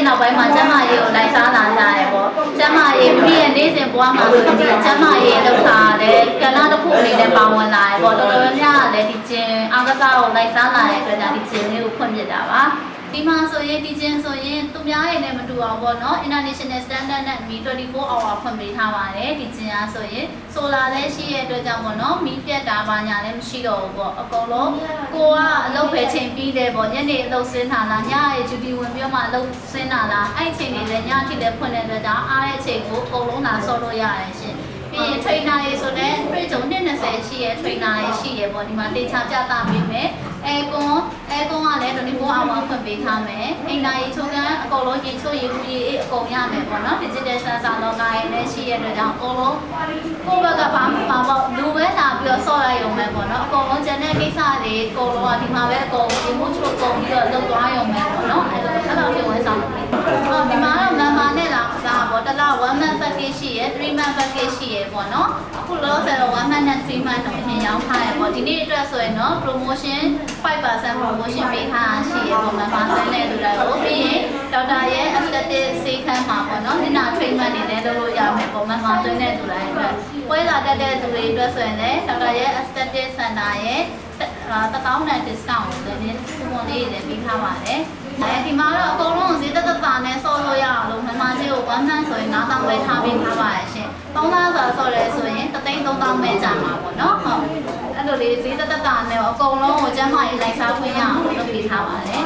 ရဲ့နောက်ပိုင်းမှာကျမရေးကိုလိုက်စားလာကြတယ်ပေါ့ကျမရေးမိရဲ့နေ့စဉ်ဘဝမှာဆိုရင်ဒီကျမရေးလောက်ထားတယ်ကဏ္ဍတစ်ခုအနေနဲ့ပါဝင်လာတယ်ပေါ့တော်တော်များများလည်းဒီကျင်အားက စားကိုလိုက်စားလာတဲ့အတွက်ကြောင့်ဒီကျင်လေးကိုဖွင့်ပြတာပါဒီမှာဆိုရင်ဒီကျင်ဆိုရင်သူများရဲ့နဲ့မတူအောင်ပေါ့နော် international standard နဲ့မီ24 hour ဖွင့်ပေးထားပါတယ်ဒီကျင်အားဆိုရင် solar လည်းရှိရဲ့အတွက်ကြောင့်ပေါ့နော်မီးပြတ်တာပါညာလည်းမရှိတော့ဘူးပေါ့အကုန်လုံးကိုကအလုပ်ပဲချိန်ပြီးတယ်ပေါ့ညနေအလုပ်ဆင်းတာလားညရဲ့ duty ဝင်ပြီးတော့မှအလုပ်ဆင်းတာလားအဲ့အချိန်တွေလည်းညအထိလည်းဖွင့်တဲ့အတွက်ကြောင့်အားတဲ့အချိန်ကိုအကုန်လုံးလာဆော့လို့ရတယ်ရှင် ပြီးရင် trainer တွေဆိုလည်း pre ဂျုံ20ရှိရဲ့ trainer တွေရှိရဲ့ပေါ့ဒီမှာတေချာပြသပေးမယ်အဲကွန်အဲကွန်ကလည်း24 hour ဖွင့်ပေးထားမယ်အိမ်သားရေချိုးကန်းအကုန်လုံးရေချိုးရေဦးရေအကုန်ရမယ်ပေါ့နော် digital sensor လောကရဲ့လည်းရှိရဲ့အတွက်ကြောင့်အကုန်လုံးကိုယ့်ဘက်ကဘာမှမပေါ့လူပဲလာပြီးတော့ဆော့ရရုံပဲပေါ့နော်အကုန်လုံးကျန်တဲ့ကိစ္စတွေအကုန်လုံးကဒီမှာပဲအကုန် emotion အကုန်ပြီးတော့လုပ်သွားရုံပဲပေါ့နော် package ရှိရယ်ပေါ့နော်အခုလောဆယ်တော့1 month နဲ့3 month တော့အရင်ရောင်းထားရယ်ပေါ့ဒီနေ့အတွက်ဆိုရင်တော့ promotion 5% promotion ပေးထားတာရှိရယ်ပေါ့ member ဆန်းတဲ့လူတွေကိုပြီးရင်ဒေါက်တာရဲ့ aesthetic စေခန်းမှာပေါ့နော်ဒီနာ treatment တွေလည်းလုပ်လို့ရမယ်ပေါ့ member သွင်းတဲ့လူတိုင်းအတွက်ပွဲလာတက်တဲ့လူတွေအတွက်ဆိုရင်လည်းဒေါက်တာရဲ့ aesthetic center ရဲ့တစ်တောင်းနဲ့ discount ကိုလည်းခုမလေးတွေလည်းပေးထားပါတယ်အဲဒီမှာတော့အကုန်လုံးဈေးသက်သက်သာနဲ့ဆော့လို့ရအောင်လို့မမကြီးကို1 month ဆိုရင်9000ပဲထားပေးထားပါရဲ့ရှင် 3000ဆိုဆော့ရဲဆိုရင်33000ပဲကြာမှာပေါ့နော်ဟုတ်အဲ့လိုလေးဈေးသက်သက်သာနဲ့အကုန်လုံးကိုကျန်းမာရေးလိုက်စားခွင့်ရအောင်လုပ်ပေးထားပါတယ်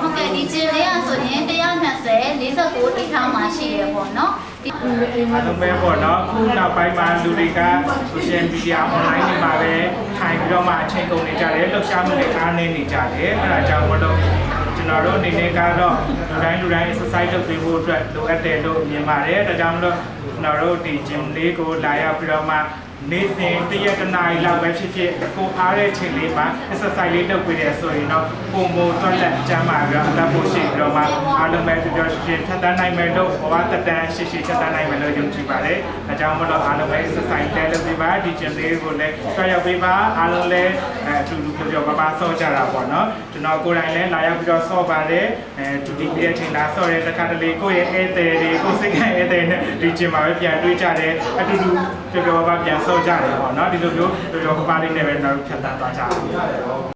ဟုတ်ကဲ့ဒီကျင်းလေးကဆိုရင်120 49တိထားမှာရှိရပေါ့နော်ဒီအားလုံးပဲပေါ့နော်အခုနောက်ပိုင်းမှာလူတွေက social media online တွေမှာပဲထိုင်ပြီးတော့မှအချိန်ကုန်နေကြတယ်လှုပ်ရှားမှုတွေအားနည်းနေကြတယ်အဲဒါကြောင့်မလို့ကျွန်တော်တို့အနေနဲ့ကတော့လူတိုင်းလူတိုင်း exercise လုပ်ပေးဖို့အတွက်လိုအပ်တယ်လို့မြင်ပါတယ်ဒါကြောင့်မလို့ ကျွန်တော်တို့ဒီ gym လေးကိုလာရောက်ပြီးတော့မှ နေ့စဉ်တရက်တစ်နာရီလောက်ပဲဖြစ်ဖြစ်ကိုအားတဲ့ချိန်လေးမှာ exercise လေးလုပ်ပေးတယ်ဆိုရင်တော့ပုံမတွက်လက်ကျမ်းမာပြီးတော့အသက်ဖို့ရှိပြီးတော့မှအားလုံးပဲပြောပြောရှင်းရှင်းဖြတ်တန်းနိုင်မယ်လို့ဘဝတက်တန်းရှိရှိဖြတ်တန်းနိုင်မယ်လို့ယုံကြည်ပါတယ်။ဒါကြောင့်မလို့အားလုံးပဲ exercise တက်လုပ်ပေးပါဒီ gym လေးကိုလည်းကြွရောက်ပေးပါအားလုံးလည်းအဲအတူတူပြောပြောပါပါဆော့ကြတာပေါ့နော်။ကျွန်တော်ကိုယ်တိုင်လည်းလာရောက်ပြီးတော့ဆော့ပါတယ်အဲဒူဒီပြည့်ချိန်လာဆော့တဲ့တစ်ခါတလေကိုယ့်ရဲ့ဧည့်သည်တွေကိုယ်စိတ်ကဧည့်သည်နဲ့ဒီ gym မှာပဲပြန်တွေ့ကြတယ်အတူတူပြောပြောပါပါပြန်ဆော့ကြတယ်ပေါ့နော်ဒီလိုမျိုးပြောပြောပါပါလေးနဲ့ပဲကျွန်တော်တို့ဖြတ်တန်းသွားကြအောင်